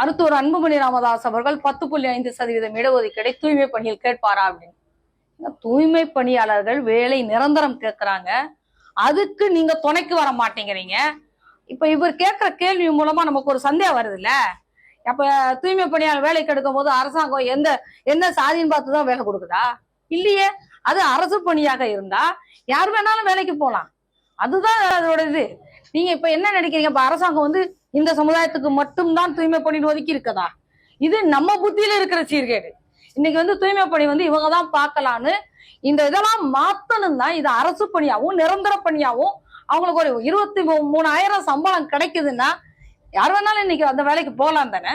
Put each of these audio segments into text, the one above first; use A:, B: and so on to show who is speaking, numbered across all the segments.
A: அருத்தூர் அன்புமணி ராமதாஸ் அவர்கள் பத்து புள்ளி ஐந்து சதவீதம் இடஒதுக்கீடை தூய்மை பணியில் கேட்பாரா அப்படின்னு. தூய்மை பணியாளர்கள் வேலை நிரந்தரம் கேட்கிறாங்க. அதுக்கு நீங்க துணைக்கு வர மாட்டேங்கிறீங்க. இப்ப இவர் கேட்கிற கேள்வி மூலமா நமக்கு ஒரு சந்தேகம் வருதுல்ல? அப்ப தூய்மை பணியாளர் வேலைக்கு எடுக்கும் போது அரசாங்கம் எந்த என்ன சாதின்னு பார்த்து தான் வேலை கொடுக்குதா? இல்லையே. அது அரசு பணியாக இருந்தா யார் வேணாலும் வேலைக்கு போகலாம் அதுதான் அதோட இது. நீங்க இப்ப என்ன நினைக்கிறீங்க? இப்ப அரசாங்கம் வந்து இந்த சமுதாயத்துக்கு மட்டும்தான் தூய்மை பணி ஒதுக்கி இருக்கதா? இது நம்ம புத்தியில இருக்கிற சீர்கேடு. இன்னைக்கு வந்து தூய்மை பணி வந்து இவங்க தான் பார்க்கலான்னு இந்த இதெல்லாம் மாத்தணும் தான் இது அரசு பணியாகவும் நிரந்தர பணியாகவும் அவங்களுக்கு ஒரு இருபத்தி மூணாயிரம் சம்பளம் கிடைக்குதுன்னா யார் வேணாலும் இன்னைக்கு அந்த வேலைக்கு போகலாம் தானே?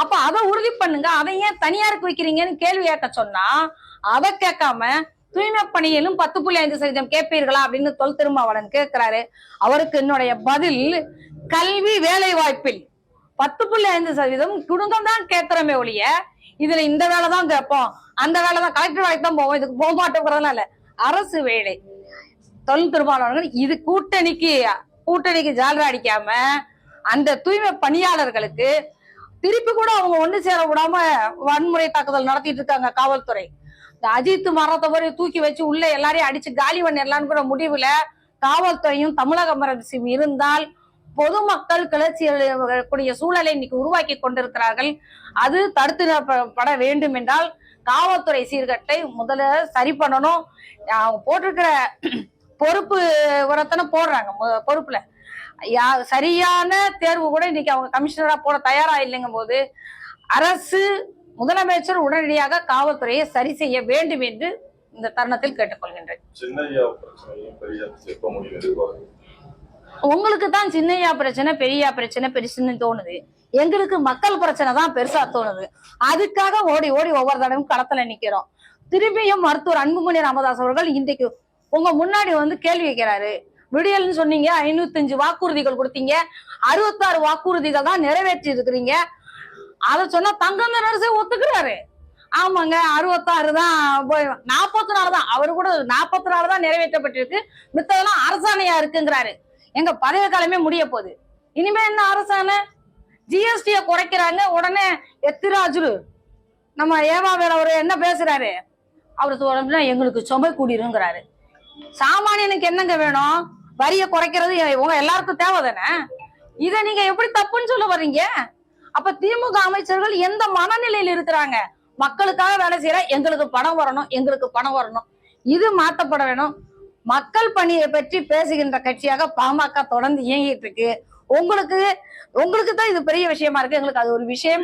A: அப்ப அதை உறுதி பண்ணுங்க. அதை ஏன் தனியாருக்கு வைக்கிறீங்கன்னு கேள்வி கேட்க சொன்னா அதை கேட்காம தூய்மை பணியிலும் பத்து புள்ளி ஐந்து சதவீதம் கேட்பீர்களா அப்படின்னு தொல் திருமாவளன் கேட்கிறாரு. அவருக்கு என்னுடைய பதில் கல்வி வேலை வாய்ப்பில் பத்து புள்ளி ஐந்து சதவீதம் குடும்பம் தான் கேட்கிறோமே ஒழிய இதுல இந்த வேலை தான் கேட்போம் அந்த வேலை தான் கலெக்டர் வேலைக்கு தான் போவோம் இதுக்கு போக மாட்டோங்கிறதுலாம் இல்ல. அரசு வேலை. தொல் திருமாவளவர்கள் இது கூட்டணிக்கு கூட்டணிக்கு ஜாலரா அடிக்காம அந்த தூய்மை பணியாளர்களுக்கு திருப்பி கூட அவங்க ஒண்ணு சேர விடாம வன்முறை தாக்குதல் நடத்திட்டு இருக்காங்க காவல்துறை. இந்த அஜித் மரத்தை போய் தூக்கி வச்சு உள்ள எல்லாரையும் அடிச்சு காலி பண்ணிடலான்னு கூட முடிவுல காவல்துறையும் தமிழக அரசும் இருந்தால் பொதுமக்கள் கிளர்ச்சி கூடிய சூழலை இன்னைக்கு உருவாக்கி கொண்டிருக்கிறார்கள். அது தடுத்து நிறுத்தப்பட வேண்டும் என்றால் காவல்துறை சீர்கட்டை முதல்ல சரி பண்ணணும். அவங்க போட்டிருக்கிற பொறுப்பு உரத்தனை போடுறாங்க பொறுப்புல. யா- சரியான தேர்வு கூட இன்னைக்கு அவங்க கமிஷனரா போட தயாரா இல்லைங்கும் போது அரசு முதலமைச்சர் உடனடியாக காவல்துறையை சரி செய்ய வேண்டும் என்று இந்த தருணத்தில் கேட்டுக்கொள்கின்றேன். உங்களுக்கு தான் சின்னையா பிரச்சனை பெரியா பிரச்சனை பெருசுன்னு தோணுது. எங்களுக்கு மக்கள் பிரச்சனை தான் பெருசா தோணுது. அதுக்காக ஓடி ஓடி ஒவ்வொரு தடவையும் களத்துல நிக்கிறோம். திரும்பியும் மருத்துவர் அன்புமணி ராமதாஸ் அவர்கள் இன்றைக்கு உங்க முன்னாடி வந்து கேள்வி கேட்கிறாரு. விடியல்னு சொன்னீங்க ஐநூத்தஞ்சு வாக்குறுதிகள் கொடுத்தீங்க அறுபத்தாறு வாக்குறுதிகள் தான் நிறைவேற்றி இருக்கிறீங்க அதை சொன்னா தங்கம் அரசே ஒத்துக்கிறாரு. ஆமாங்க அறுபத்தாறு தான் நாற்பத்தி நாலு தான். அவரு கூட நாற்பத்தி நாலு தான் நிறைவேற்றப்பட்டிருக்கு. மித்ததெல்லாம் அரசாணையா இருக்குங்கிறாரு. எங்க பதவி காலமே முடிய போகுது. இனிமே என்ன அரசாணை? ஜிஎஸ்டிய குறைக்கிறாங்க. உடனே எத்திராஜுரு நம்ம ஏவா வேற அவரு என்ன பேசுறாரு? அவரு உடனே எங்களுக்கு சுமை கூடிருங்கிறாரு. சாமானியனுக்கு என்னங்க வேணும்? வரியை குறைக்கிறது உங்க எல்லாருக்கும் தேவை தானே இதை நீங்க எப்படி தப்புன்னு சொல்ல வர்றீங்க? அப்ப திமுக அமைச்சர்கள் எந்த மனநிலையில் இருக்கிறாங்க? மக்களுக்காக வேலை செய்யற எங்களுக்கு பணம் வரணும் எங்களுக்கு பணம் வரணும். இது மாற்றப்பட வேணும். மக்கள் பணியை பற்றி பேசுகின்ற கட்சியாக பாமக தொடர்ந்து இயங்கிட்டு இருக்கு. உங்களுக்கு உங்களுக்கு தான் இது பெரிய விஷயமா இருக்கு. எங்களுக்கு அது ஒரு விஷயமே